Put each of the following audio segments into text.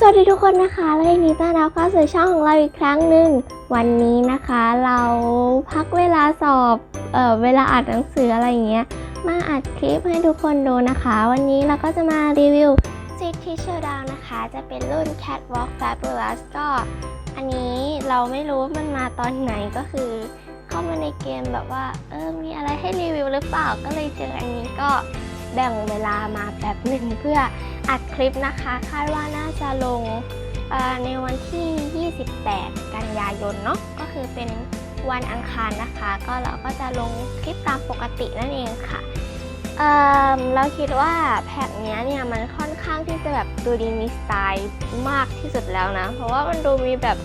สวัสดีทุกคนนะคะและยินดีต้อนรับเข้าสู่ช่องของเราอีกครั้งหนึ่งวันนี้นะคะเราพักเวลาสอบเออเวลาอ่านหนังสืออะไรอย่างเงี้ยมาอัดคลิปให้ทุกคนดูนะคะ วันนี้เราก็จะมารีวิว Seat Teacher Down นะคะ จะเป็นรุ่น Catwalk Fabulous ก็อันนี้เราไม่รู้ว่ามันมาตอนไหนก็คือ เข้ามาในเกมแบบว่าเออมีอะไรให้รีวิวหรือเปล่าก็เลยเจออันนี้ก็แบ่งเวลามาแบบหนึ่งเพื่อ อัดคลิปนะคะ คาดว่าน่าจะลงในวันที่ 28 กันยายนเนาะก็คือเป็นวันอังคารนะคะ ก็เราก็จะลงคลิปตามปกตินั่นเองค่ะเเราคิดว่าแพ็กนี้เนี่ยมันค่อนข้างที่จะแบบดูดีมีสไตล์มากที่สุดแล้วนะ เพราะว่ามันดูมีแบบ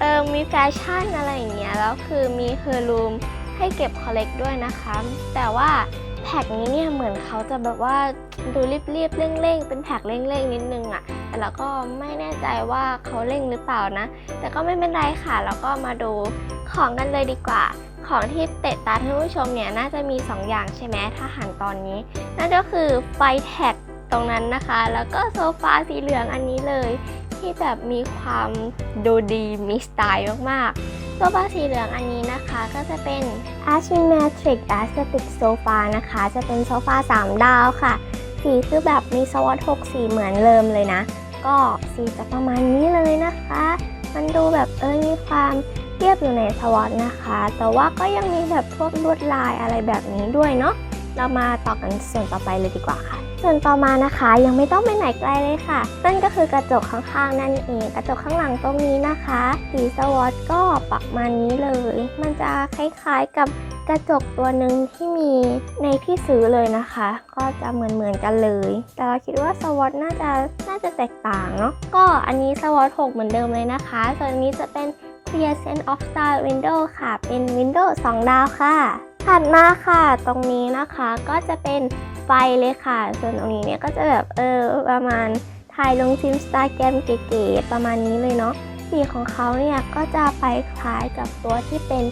เออมีแฟชั่นอะไรอย่างเงี้ยแล้วคือมีเฮอร์รูมให้เก็บคอลเลกด้วยนะคะ แต่ว่า แพ็กนี้เนี่ยเหมือนเขาจะแบบว่าดูรีบๆเร่งๆ เป็นแพ็กเร่งๆนิดนึงอะ่ะ แต่เราก็ไม่แน่ใจว่าเขาเร่งหรือเปล่านะ แต่ก็ไม่เป็นไรค่ะแล้วก็มาดูของกันเลยดีกว่า ของที่เตะตาท่านผู้ชมเนี่ยน่าจะมี 2 อย่างใช่ไหมถ้าหันตอนนี้ นั่นก็คือไฟแท็กตรงนั้นนะคะ แล้วก็โซฟาสีเหลืองอันนี้เลย ที่แบบมีความดูดีมีสไตล์มากๆโซฟาสีเหลืองอันนี้นะคะก็จะเป็น Asymmetric Aesthetic Sofa นะคะ จะเป็นโซฟา3 ดาวค่ะ สีคือแบบมีสวอต6สีเหมือนเดิมเลยนะ ก็สีจะประมาณนี้เลยนะคะ มันดูแบบเออมีความเรียบอยู่ในสวอตนะคะ แต่ว่าก็ยังมีแบบพวกลวดลายอะไรแบบนี้ด้วยเนาะเรามาต่อกันส่วนต่อไปเลยดีกว่าค่ะ ส่วนต่อมานะคะยังไม่ต้องไปไหนไกลเลยค่ะ นั่นก็คือกระจกข้างๆนั่นเอง กระจกข้างหลังตรงนี้นะคะ สีสวอตก็ประมานี้เลย มันจะคล้ายๆกับกระจกตัวหนึ่งที่มีในที่ซื้อเลยนะคะ ก็จะเหมือนๆกันเลย แต่เราคิดว่าสวอตน่าจะน่าจะแตกต่างเนาะก็อันนี้สวอต6เหมือนเดิมเลยนะคะ ส่วนนี้จะเป็น Clear Sense of Style Window ค่ะ เป็น Window 2ดาวค่ะ ถัดมาค่ะ ตรงนี้นะคะก็จะเป็น ไฟเลยค่ะ ส่วนตรงนี้เนี่ยก็จะแบบเออประมาณถ่ายลงซิมสตาแกรมเก๋ๆประมาณนี้เลยเนาะสีของเขาเนี่ยก็จะไปคล้ายกับตัวที่เป็น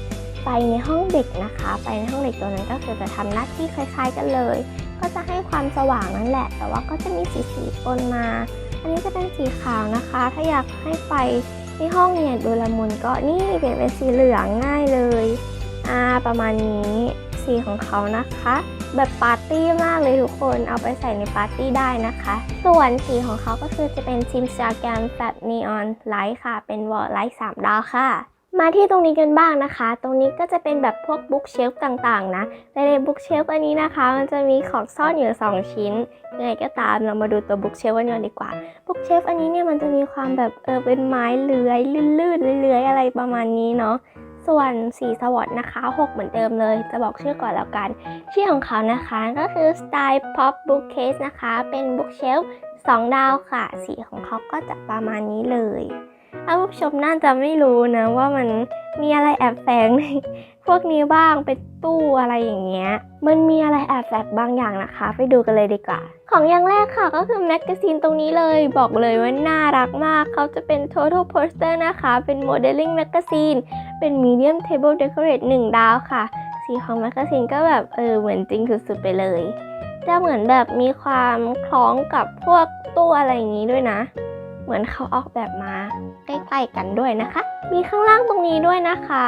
ไฟในห้องเด็กนะคะไฟในห้องเด็กตัวนั้นก็คือจะทำหน้าที่คล้าย ๆ กันเลย ก็จะให้ความสว่างนั่นแหละ แต่ว่าก็จะมีสีสีปนมา อันนี้จะเป็นสีขาวนะคะ ถ้าอยากให้ไฟในห้องเนี่ยดูละมุนก็นี่เปลี่ยนเป็นสีเหลืองง่ายเลยอ่าประมาณนี้สีของเขานะคะ แบบปาร์ตี้มากเลยทุกคน เอาไปใส่ในปาร์ตี้ได้นะคะ ส่วนสีของเขาก็คือจะเป็นซิมสตาแกมแบบนีออนไลท์ค่ะ เป็นวอลไลท์3ดาวค่ะ มาที่ตรงนี้กันบ้างนะคะ ตรงนี้ก็จะเป็นแบบพวกบุ๊กเชลฟ์ต่างๆ นะแต่ในบุ๊กเชลฟ์อันนี้นะคะ มันจะมีของซ่อนอยู่ 2 ชิ้นยังไงก็ตามเรามาดูตัวบุ๊กเชลฟ์กันก่อนดีกว่าบุ๊กเชลฟ์อันนี้เนี่ยมันจะมีความแบบเออเป็นไม้เลื้อยลื่นๆเลื้อยๆอะไรประมาณนี้เนาะ ส่วนสีสวอตนะคะ 6 เหมือนเดิมเลย จะบอกชื่อก่อนแล้วกัน ชื่อของเขานะคะก็คือ Style Pop Bookcase นะคะ เป็น bookshelf 2 ดาวค่ะ สีของเขาก็จะประมาณนี้เลย ถ้าผู้ชมน่าจะไม่รู้นะว่ามันมีอะไรแอบแฝงในพวกนี้บ้างเป็นตู้อะไรอย่างเงี้ย มันมีอะไรแอบแฝงบางอย่างนะคะ ไปดูกันเลยดีกว่า ของอย่างแรกค่ะก็คือแมกกาซีนตรงนี้เลย บอกเลยว่าน่ารักมาก เขาจะเป็น Total Poster นะคะ เป็น Modeling Magazine เป็น Medium Table Decorate 1 ดาวค่ะ สีของแมกกาซีนก็แบบเออเหมือนจริงสุดๆไปเลยจะเหมือนแบบมีความคล้องกับพวกตู้อะไรอย่างนี้ด้วยนะ เหมือนเขาออกแบบมาใกล้ๆกันด้วยนะคะ มีข้างล่างตรงนี้ด้วยนะคะ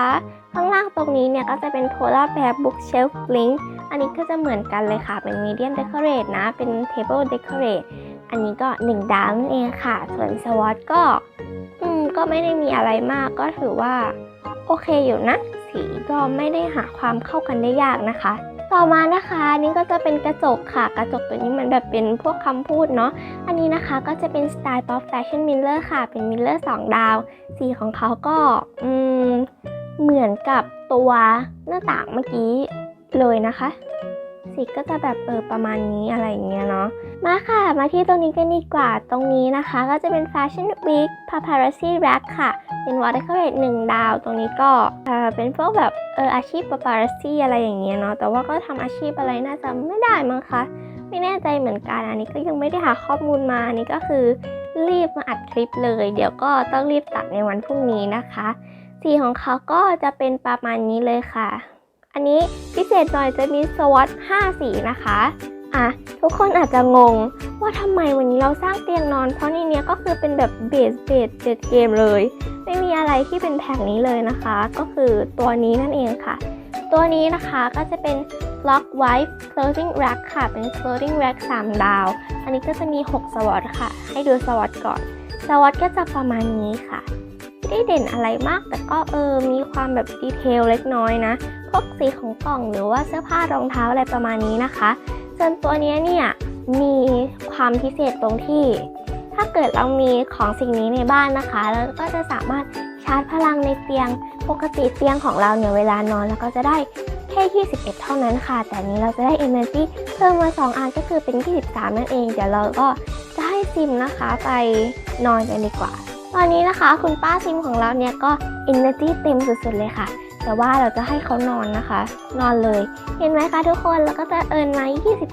ข้างล่างตรงนี้เนี่ยก็จะเป็น Polar Bear Bookshelf Link อันนี้ก็จะเหมือนกันเลยค่ะ เป็น Medium Decorate นะ เป็น Table Decorate อันนี้ก็ 1 ดาวนั่นเองค่ะ ส่วน Swatch ก็ อืม ก็ไม่ได้มีอะไรมาก ก็ถือว่า โอเคอยู่นะ สีก็ไม่ได้หาความเข้ากันได้ยากนะคะ ต่อมานะคะนี่ก็จะเป็นกระจกค่ะ กระจกตัวนี้มันแบบเป็นพวกคำพูดเนาะอันนี้นะคะก็จะเป็นสไตล์ pop fashion mirror ค่ะ เป็นมิลเลอร์2ดาว สีของเขาก็อืมเหมือนกับตัวหน้าต่างเมื่อกี้เลยนะคะ สีก็จะแบบเออประมาณนี้อะไรอย่างเงี้ยเนาะมาค่ะ มาที่ตรงนี้กันดีกว่าตรงนี้นะคะ ก็จะเป็น Fashion Week Paparazzi Rack ค่ะ เป็น Water Decorate 1ดาว ตรงนี้ก็เออเป็นพวกแบบเอออาชีพ Paparazzi อะไรอย่างเงี้ยเนาะแต่ว่าก็ทำอาชีพอะไรน่าจะไม่ได้มั้งคะไม่แน่ใจเหมือนกันอันนี้ก็ยังไม่ได้หาข้อมูลมาอันนี้ก็คือรีบมาอัดคลิปเลย เดี๋ยวก็ต้องรีบตัดในวันพรุ่งนี้นะคะ สีของเขาก็จะเป็นประมาณนี้เลยค่ะ อันนี้พิเศษหน่อยจะมีสวอต5สีนะคะ อะ ทุกคนอาจจะงงว่าทำไมวันนี้เราสร้างเตียงนอน เพราะในนี้ก็คือเป็นแบบเบสเบสเจ็ดเกมเลย ไม่มีอะไรที่เป็นแผงนี้เลยนะคะ ก็คือตัวนี้นั่นเองค่ะ ตัวนี้นะคะก็จะเป็น Lock Wife Clothing Rack ค่ะ เป็น Clothing Rack 3 ดาว อันนี้ก็จะมี 6 สวอตค่ะ ให้ดูสวอตก่อน สวอตก็จะประมาณนี้ค่ะ ไม่ได้เด่นอะไรมาก แต่ก็เออ มีความแบบดีเทลเล็กน้อยนะ พวกสีของกล่องหรือว่าเสื้อผ้ารองเท้าอะไรประมาณนี้นะคะส่วนตัวนี้เนี่ยมีความพิเศษตรงที่ ถ้าเกิดเรามีของสิ่งนี้ในบ้านนะคะแล้วก็จะสามารถชาร์จพลังในเตียง ปกติเตียงของเราเนี่ยเวลานอนแล้วก็จะได้แค่ 21 เท่านั้นค่ะ แต่นนี้เราจะได้ Energy เพิ่มมา 2 อันก็คือเป็น 23 นั่นเอง เดี๋ยวเราก็จะให้ซิมนะคะไปนอนกันดีกว่า ตอนนี้นะคะคุณป้าซิมของเราเนี่ยก็ Energy เต็มสุดๆเลยค่ะ แต่ว่าเราจะให้เขานอนนะคะ นอนเลย เห็นไหมคะทุกคนแล้วก็จะเอินมา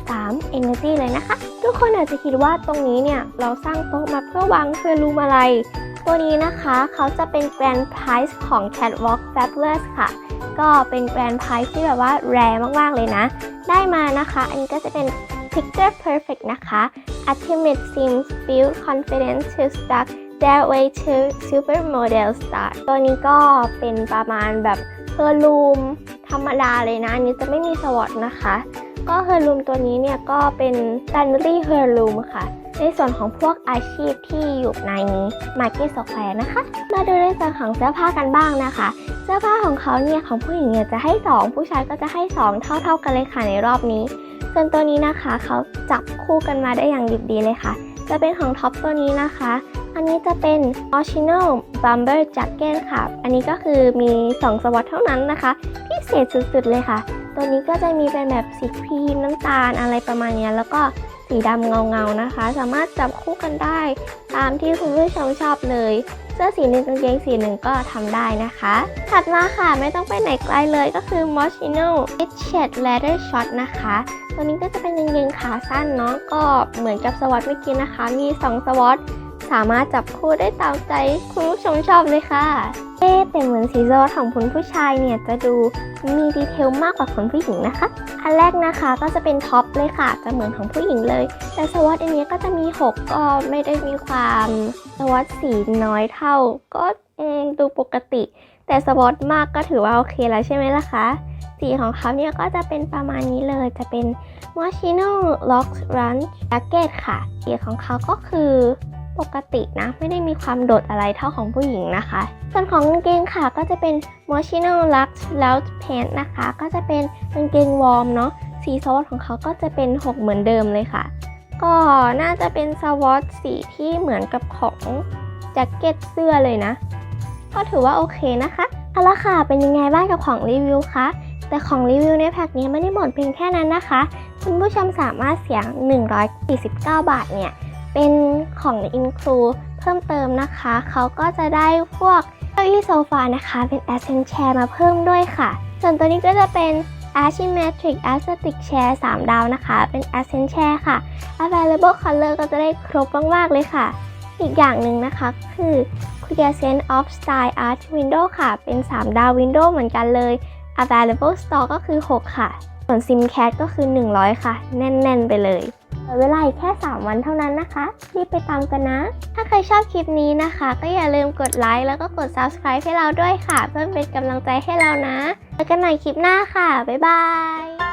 23 Energy เลยนะคะ ทุกคนอาจจะคิดว่าตรงนี้เนี่ยเราสร้างโต๊ะมาเพื่อวางเฟรลูมอะไร ตัวนี้นะคะเขาจะเป็น Grand Prize ของ Catwalk Fabulous ค่ะ ก็เป็น Grand Prize ที่แบบว่าแรมากๆเลยนะ ได้มานะคะ อันนี้ก็จะเป็น Picture Perfect นะคะ Ultimate Sims Build Confidence to Start Their Way to Supermodel Star ตัวนี้ก็เป็นประมาณแบบเ e อร์ลูมธรรมดาเลยนะ อันนี้จะไม่มีสวอตนะคะ ก็เฮอร์ลูมตัวนี้เนี่ยก็เป็น Stanley h e r l o o m ค่ะ ในส่วนของพวกอาชีพที่อยู่ใน Market Square นะคะ มาดูในส่วนของเสื้อผ้ากันบ้างนะคะ เสื้อผ้าของเขาเนี่ยของผู้หญิงเนี่ยจะให้ 2 ผู้ชายก็จะให้ 2 เท่า ๆกันเลยค่ะในรอบนี้ ส่วนตัวนี้นะคะเขาจับคู่กันมาได้อย่างดิบดีเลยค่ะ จะเป็นของท็อปตัวนี้นะคะ อันนี้จะเป็น Original Bomber Jacket ค่ะ อันนี้ก็คือมี 2 สวอตเท่านั้นนะคะ พิเศษสุดๆเลยค่ะ ตัวนี้ก็จะมีเป็นแบบสีครีมน้ำตาลอะไรประมาณนี้แล้วก็สีดำเงาๆนะคะ สามารถจับคู่กันได้ตามที่คุณผู้ชมชอบเลยเสื้อสีหนึ่งกางเกงสีหนึ่งก็ทำได้นะคะ ถัดมาค่ะไม่ต้องไปไหนไกลเลยก็คือ Moschino It Shed Leather Shot นะคะ ตัวนี้ก็จะเป็นกางเกงขาสั้นเนาะก็เหมือนกับสวอตเมื่อกี้นะคะ มี 2 สวอต สามารถจับคู่ได้ตามใจคุณผู้ชมชอบเลยค่ะเอ๊แต่เหมือนสีสวอตของคุณผู้ชายเนี่ยจะดูมีดีเทลมากกว่าคนผู้หญิงนะคะ อันแรกนะคะก็จะเป็นท็อปเลยค่ะ จะเหมือนของผู้หญิงเลย แต่สวอตอันนี้ก็จะมี 6 ก็ไม่ได้มีความสวอตสีน้อยเท่า ก็ดูปกติ แต่สวอตมากก็ถือว่าโอเคแล้วใช่ไหมล่ะคะ สีของเขาเนี่ยก็จะเป็นประมาณนี้เลย จะเป็น Moschino Lock Ranch Jacket ค่ะสีของเขาก็คือ ปกตินะ ไม่ได้มีความโดดอะไรเท่าของผู้หญิงนะคะ ส่วนของกางเกงค่ะก็จะเป็น Moschino Lux Loud Pants นะคะ ก็จะเป็นกางเกงวอร์มเนาะสีสวอตของเขาก็จะเป็น 6 เหมือนเดิมเลยค่ะ ก็น่าจะเป็นสวอตสีที่เหมือนกับของแจ็คเก็ตเสื้อเลยนะ ก็ถือว่าโอเคนะคะเอาละค่ะเป็นยังไงบ้างกับของรีวิวคะแต่ของรีวิวในแพ็คนี้ไม่ได้หมดเพียงแค่นั้นนะคะ คุณผู้ชมสามารถเสีย149 บาทเนี่ย เป็นของอินคลูเพิ่มเติมนะคะ เขาก็จะได้พวกเก้าอี้โซฟานะคะ เป็น Ascent Chair มาเพิ่มด้วยค่ะ ส่วนตัวนี้ก็จะเป็น Asymmetric Aesthetic Chair 3 ดาวนะคะ เป็น Ascent Chair ค่ะ Available Color ก็จะได้ครบมาก ๆ เลยค่ะ อีกอย่างหนึ่งนะคะคือ Clear Sense of Style Art Window ค่ะ เป็น 3 ดาว Window เหมือนกันเลย Available Store ก็คือ 6 ค่ะ ส่วน SimCat ก็คือ 100 ค่ะ แน่น ๆ ไปเลย เหลือเวลาอีกแค่ 3 วันเท่านั้นนะคะ รีบไปตามกันนะ ถ้าใครชอบคลิปนี้นะคะ ก็อย่าลืมกดไลค์แล้วก็กด Subscribe ให้เราด้วยค่ะ เพื่อเป็นกำลังใจให้เรานะเจอกันใหม่คลิปหน้าค่ะ บ๊ายบาย